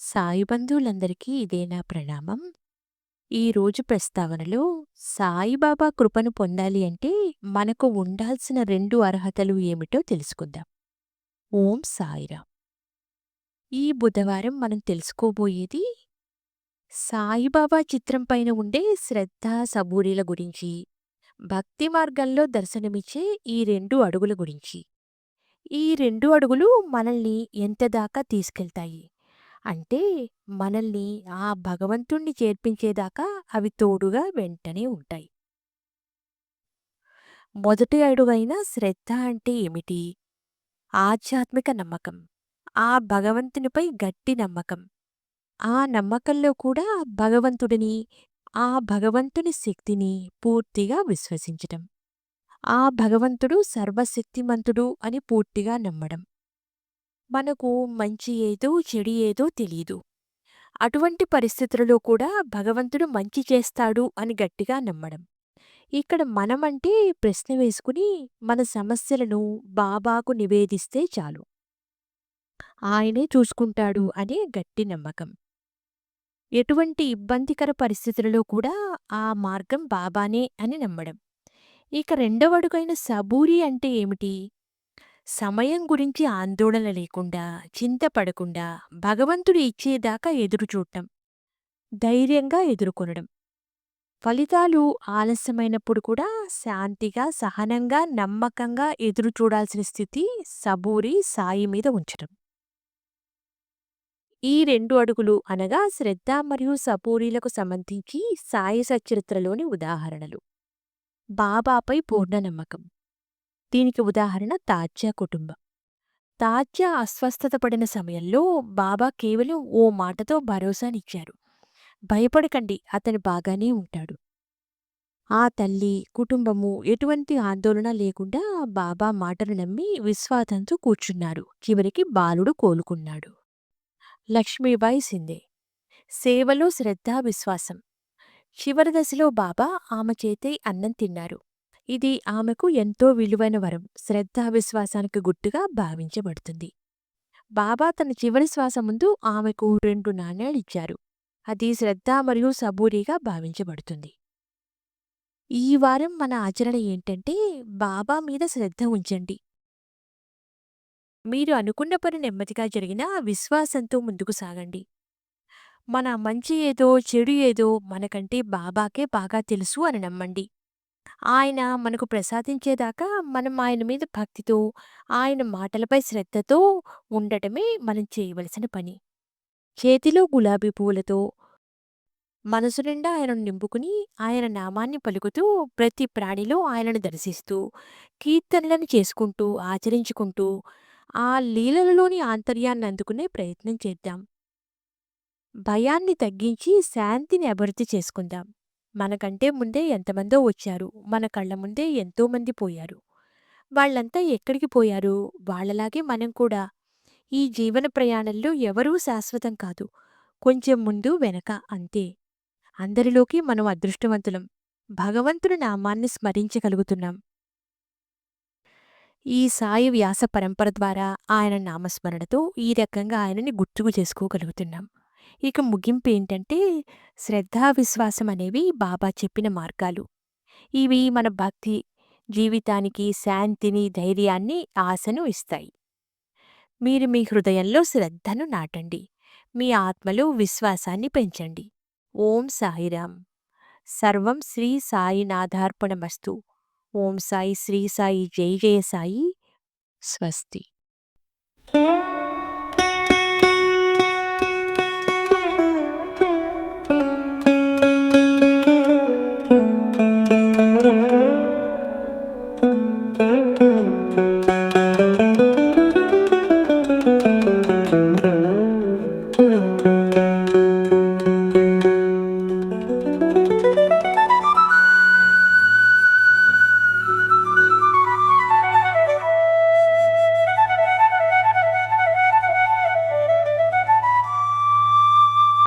సాయి బంధువులందరికీ ఇదే నా ప్రణామం. ఈరోజు ప్రస్తావనలో సాయిబాబా కృపను పొందాలి అంటే మనకు ఉండాల్సిన రెండు అర్హతలు ఏమిటో తెలుసుకుందాం. ఓం సాయిరా ఈ బుధవారం మనం తెలుసుకోబోయేది సాయిబాబా చిత్రం పైన ఉండే శ్రద్ధ, సబూరీల గురించి, భక్తి మార్గంలో దర్శనమిచ్చే ఈ రెండు అడుగుల గురించి. ఈ రెండు అడుగులు మనల్ని ఎంతదాకా తీసుకెళ్తాయి? అంటే మనల్ని ఆ భగవంతుణ్ణి చేర్పించేదాకా అవి తోడుగా వెంటనే ఉంటాయి. మొదటి అడుగైన శ్రద్ధ అంటే ఏమిటి? ఆధ్యాత్మిక నమ్మకం. ఆ భగవంతునిపై గట్టి నమ్మకం. ఆ నమ్మకంలో కూడా భగవంతుడిని, ఆ భగవంతుని శక్తిని పూర్తిగా విశ్వసించటం. ఆ భగవంతుడు సర్వశక్తిమంతుడు అని పూర్తిగా నమ్మడం. మనకు మంచి ఏదో, చెడు ఏదో తెలీదు. అటువంటి పరిస్థితులలో కూడా భగవంతుడు మంచి చేస్తాడు అని గట్టిగా నమ్మడం. ఇక్కడ మనమంటే ప్రశ్న వేసుకుని మన సమస్యలను బాబాకు నివేదిస్తే చాలు. ఆయనే చూసుకుంటాడు అనే గట్టి నమ్మకం. ఎటువంటి ఇబ్బందికర పరిస్థితులలో కూడా ఆ మార్గం బాబానే అని నమ్మడం. ఇక రెండవ అడుగైన సబూరి అంటే ఏమిటి? సమయం గురించి ఆందోళన లేకుండా, చింతపడకుండా భగవంతుడు ఇచ్చేదాకా ఎదురుచూడటం. ధైర్యంగా ఎదుర్కొనడం. ఫలితాలు ఆలస్యమైనప్పుడు కూడా శాంతిగా, సహనంగా, నమ్మకంగా ఎదురుచూడాల్సిన స్థితి సబూరి సాయి మీద ఉంచటం. ఈ రెండు అడుగులు అనగా శ్రద్ధ మరియు సబూరీలకు సంబంధించి సాయి సచరిత్రలోని ఉదాహరణలు. బాబాపై పూర్ణ నమ్మకం. దీనికి ఉదాహరణ తాజ్యా కుటుంబం. తాజ్యా అస్వస్థత పడిన సమయంలో బాబా కేవలం ఓ మాటతో భరోసానిచ్చారు. భయపడకండి అతను బాగానే ఉంటాడు. ఆ తల్లి, కుటుంబము ఎటువంటి ఆందోళన లేకుండా బాబా మాటను నమ్మి విశ్వాసంతో కూర్చున్నారు. చివరికి బాలుడు కోలుకున్నాడు. లక్ష్మీబాయి సిందే సేవలో శ్రద్ధ, విశ్వాసం. చివరి దశలో బాబా ఆమె చేతే అన్నం తిన్నారు. ఇది ఆమెకు ఎంతో విలువైన వరం, శ్రద్ధావిశ్వాసానికి విశ్వాసానికి భావించబడుతుంది. బాబా తన చివరి శ్వాస ముందు ఆమెకు రెండు నాణేలిచ్చారు. అది శ్రద్ధ మరియు సబూరీగా భావించబడుతుంది. ఈ వారం మన ఆచరణ ఏంటంటే బాబా మీద శ్రద్ధ ఉంచండి. మీరు అనుకున్న పని నెమ్మదిగా జరిగినా విశ్వాసంతో ముందుకు సాగండి. మన మంచి ఏదో, చెడు ఏదో మనకంటే బాబాకే బాగా తెలుసు అని నమ్మండి. ఆయన మనకు ప్రసాదించేదాకా మనం ఆయన మీద భక్తితో, ఆయన మాటలపై శ్రద్ధతో ఉండటమే మనం చేయవలసిన పని. చేతిలో గులాబీ పువ్వులతో మనసు నిండా ఆయనను నింపుకుని, ఆయన నామాన్ని పలుకుతూ, ప్రతి ప్రాణిలో ఆయనను దర్శిస్తూ, కీర్తనలను చేసుకుంటూ, ఆచరించుకుంటూ, ఆ లీలలలోని ఆంతర్యాన్ని అందుకునే ప్రయత్నం చేద్దాం. భయాన్ని తగ్గించి శాంతిని అభివృద్ధి చేసుకుందాం. మనకంటే ముందే ఎంతమందో వచ్చారు. మన కళ్ళ ముందే ఎంతోమంది పోయారు. వాళ్ళంతా ఎక్కడికి పోయారు? వాళ్ళలాగే మనం కూడా. ఈ జీవన ప్రయాణంలో ఎవరూ శాశ్వతం కాదు. కొంచెం ముందు, వెనక అంతే. అందరిలోకి మనం అదృష్టవంతులం. భగవంతుని నామాన్ని స్మరించగలుగుతున్నాం. ఈ సాయి వ్యాస పరంపర ద్వారా ఆయన నామస్మరణతో ఈ రకంగా ఆయనని గుర్తుకు చేసుకోగలుగుతున్నాం. ఇక ముగింపు ఏంటంటే శ్రద్ధా విశ్వాసం అనేవి బాబా చెప్పిన మార్గాలు. ఇవి మన భక్తి జీవితానికి శాంతిని, ధైర్యాన్ని, ఆశను ఇస్తాయి. మీరు మీ హృదయంలో శ్రద్ధను నాటండి. మీ ఆత్మలో విశ్వాసాన్ని పెంచండి. ఓం సాయిరాం. సర్వం శ్రీ సాయినాథార్పణమస్తు. ఓం సాయి శ్రీ సాయి జై జయ సాయి స్వస్తి